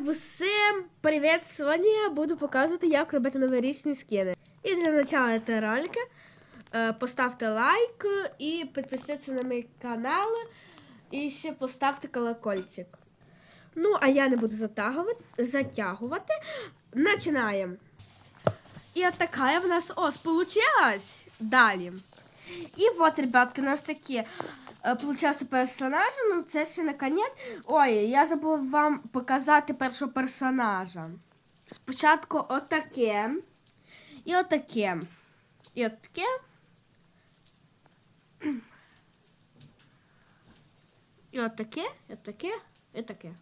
всім привіт! Сьогодні я буду показувати, як робити новорічні скини. І для початку цього ролика е, поставте лайк і підписуйтесь на мій канал. І ще поставте колокольчик. Ну, а я не буду затягувати. Починаємо. І от така в нас ось получилась. Далі. І от, ребятки, у нас такі получався персонажі, ну це ще не конець. Ой, я забула вам показати першого персонажа. Спочатку отаке. І отаке. І отаке. І отаке, і таке, і таке.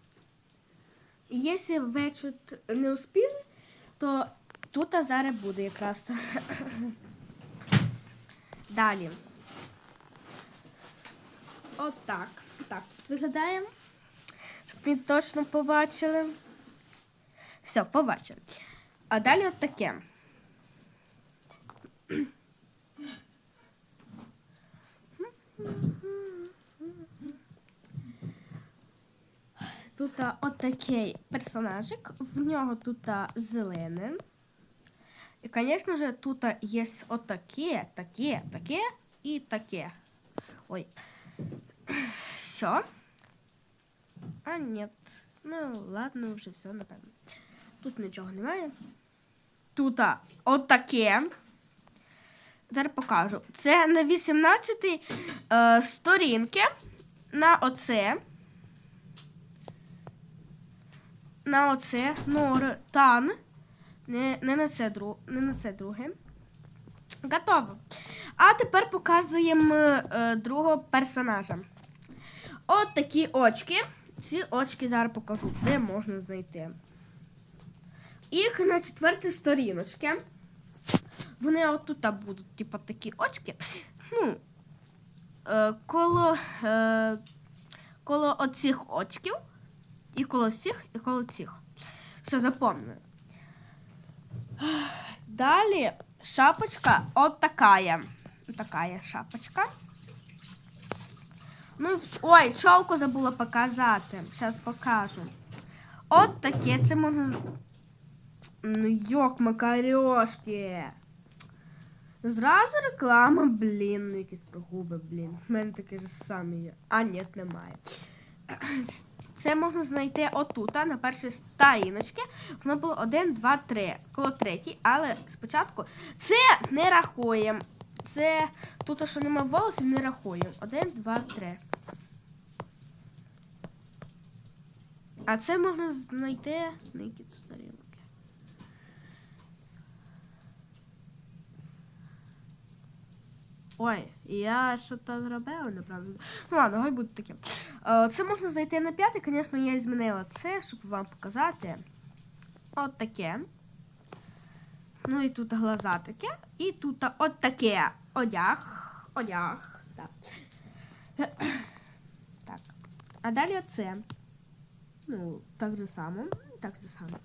Якщо ви чуть не успіли, то тут зараз буде якраз. Далі. Отак. Так, тут виглядає. Щоб ви точно побачили. Все, побачили. А далі от таке. Тут отакий персонажик, в нього тут зелене. І, звісно ж, тут є отаке, таке, таке і таке. Ой. Все. А нет. Ну, ладно, вже все, напевно. Тут нічого немає. Тут отаке. Зараз покажу. Це на 18 е, сторінки. На оце. На оце. Нортан. Не, не, на це друг, не на це друге. Готово. А тепер показуємо е, другого персонажа. От такі очки. Ці очки зараз покажу, де можна знайти. Їх на четвертій сторіночці. Вони отут будуть, типу, такі очки. Ну, е, коло, е, коло оцих очків. І коло цих, і коло цих. Все, запомнили. Далі шапочка от такая. Такая шапочка. Ну, ой, чолку забула показати. Зараз покажу. От таке це можна. Ну, йок, макарьошки. Зразу реклама, блін, ну якісь прогуби, блін. У мене таке ж саме є. А, ні, немає. Це можна знайти отут, на першій сторіночці. Воно було 1, 2, 3, коло третій, але спочатку це не рахуємо. Це тут, що немає волосів, не рахуємо. 1, 2, 3. А це можна знайти на які тут сторінки. Ой, я щось зробила неправильно. Ну ладно, хай буде таке. Е, Це можна знайти на п'ятий, звісно, я змінила це, щоб вам показати. От таке. Ну і тут глаза таке. І тут от таке одяг. Одяг. Так. так. А далі оце. Ну, так же само. Так же само.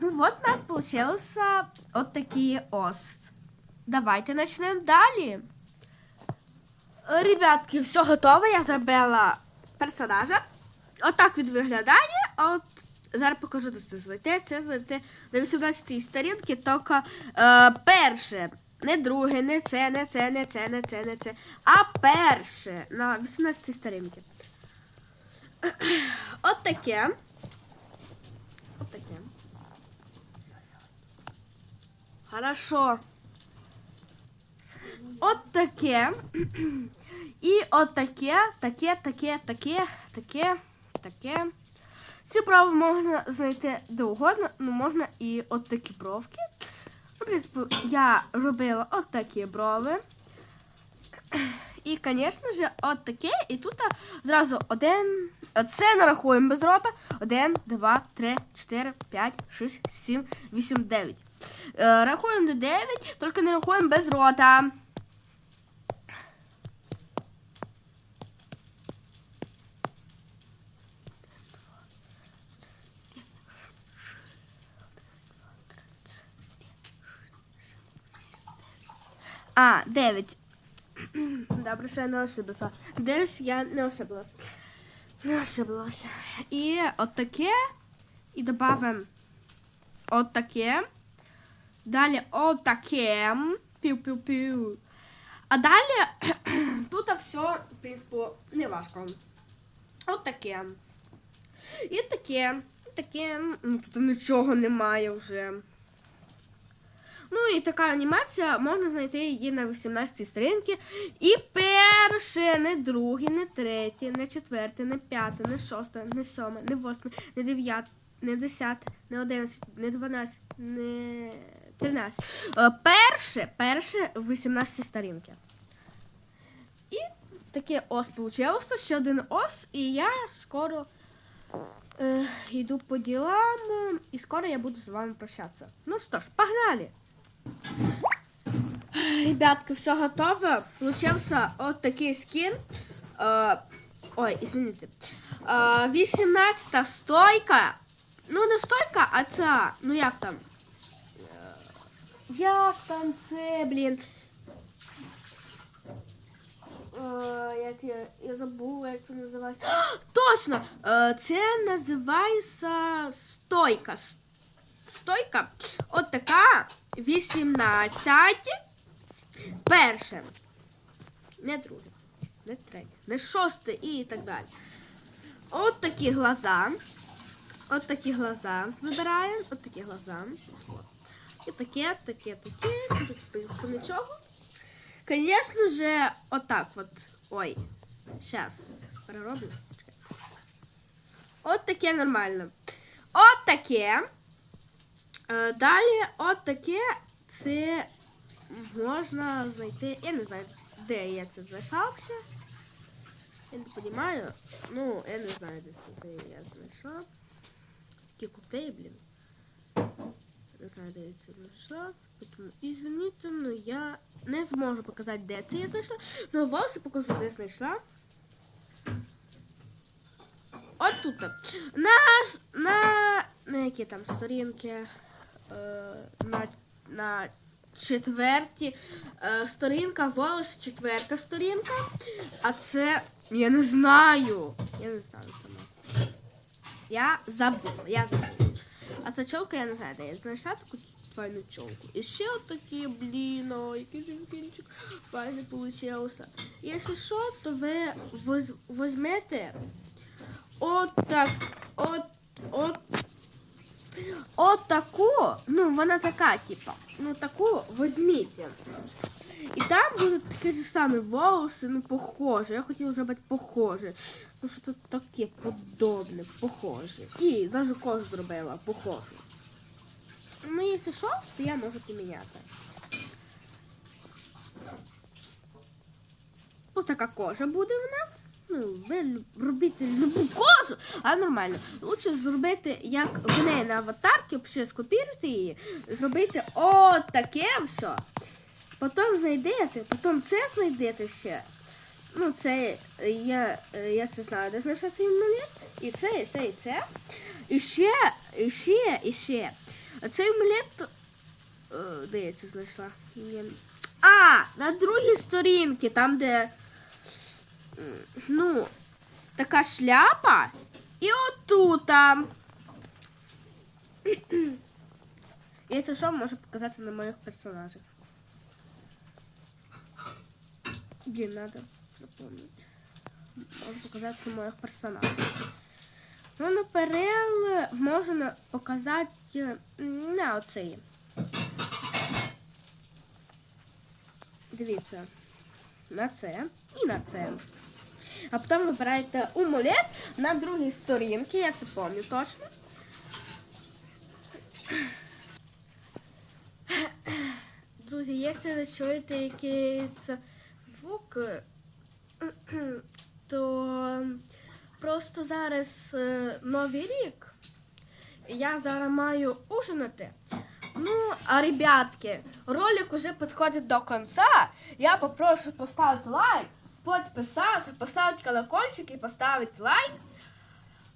Ну от у нас получилося от такі ос. Давайте почнемо далі. Ребятки, все готово. Я зробила персонажа. Отак він виглядає. От зараз покажу де це зайти. Це зайти на 18-й сторінки, тільки е, перше. Не друге, не це, не це, не це, не це, не це. А перше на 18 сторінки. От таке. От таке. Хорошо. От таке. І от таке, таке, таке, таке, таке, таке. Ці брови можна знайти де угодно, ну можна і от такі бровки. В принципі, я робила от такі брови. І, звісно ж, от таке. І тут зразу один. Це нарахуємо без рота. Один, два, три, чотири, п'ять, шість, сім, вісім, дев'ять. Е, Рахуємо до дев'ять, тільки не рахуємо без рота. А, 9. Добре, що я не ошиблася. 9 я не ошиблася. Не ошиблася. І от таке. І додамо от таке. Далі от таке. Пів-пів-пів. А далі тут все, в принципі, не важко. От таке. І таке. І таке. Ну, тут нічого немає вже. Ну і така анімація, можна знайти її на 18 сторінці. І перше, не друге, не третє, не четверте, не п'яте, не шосте, не сьоме, не восьме, не дев'яте, не десяте, не одинадцяте, не дванадцяте, не тринадцяте. Е, Перше, перше 18 сторінки. І таке ос получилося, ще один ос, і я скоро е, йду по ділам, е, і скоро я буду з вами прощатися. Ну що ж, погнали! Ребятки, все готово. Получився от такий скін. Е, ой, извините. Е, 18 стойка. Ну, не стойка, а ця. Ну як там? Е, Як там це, блін? Як я, я забула, як це називається. А, точно! Це називається стойка. Стойка. От така. 18. Перше. Не друге. Не третє. Не шосте і так далі. От такі глаза. От такі глаза вибираємо. От такі глаза. І таке, таке, таке. Тут, нічого. Конечно же, отак от. Ой. Сейчас. Перероблю. От таке нормально. От таке. Е, Далі, от таке. Це можна знайти. Я не знаю, де я це взагалі. Я не розумію. Ну, я не знаю, де це я знайшла. Такі купей, блін. Не знаю, де я це знайшла. Тому, извините, но я не зможу показати, де це я знайшла. Но волоси покажу, де знайшла. От тут. На, на, на які там сторінки? Е, на, на четверті е, сторінка, волос четверта сторінка. А це. Я не знаю. Я не знаю сама. Я забула, я забула. А ця чолка, я не знаю, я знайшла таку файну чолку. І ще от такі, блін, о, який же кінчик файний получився. Якщо що, то ви воз, візьмете от так, от, от, от таку, ну, вона така, типа, ну, таку візьміть. І там будуть такі ж самі волоси, ну, похожі. Я хотіла зробити похоже. Ну, що тут таке подобне, похоже. І навіть кожу зробила похожу. Ну, якщо що, то я можу поміняти. Ось така кожа буде в нас. Ну, ви робіть любу кожу, а нормально. Лучше зробити, як в неї на аватарці, взагалі скопіруйте її, зробити от таке все. Потім знайдете, потім це знайдете ще. Ну, це я, я це знаю, де знайшла цей амулет. І це, і це, і це. І ще, і ще, і ще. А Цей амулет. е, Де я це знайшла? А, на другій сторінці, там, де. Ну, така шляпа. І отут там. Я це що можу показати на моїх персонажах. Блин, надо запомнить. Можу показати на моїх персонажів. Ну, наперед можна показати на оцей. Дивіться. На це і на це. А потім вибираєте умулет на другій сторінці, я це пам'ятаю точно. Друзі, якщо ви чуєте якийсь звук, то просто зараз е, новий рік. Я зараз маю ужинати. Ну, а ребятки, ролик уже підходить до кінця. Я попрошу поставити лайк, підписатися, поставити колокольчик і поставити лайк.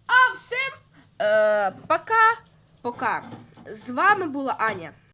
А всім е, пока, пока. З вами була Аня.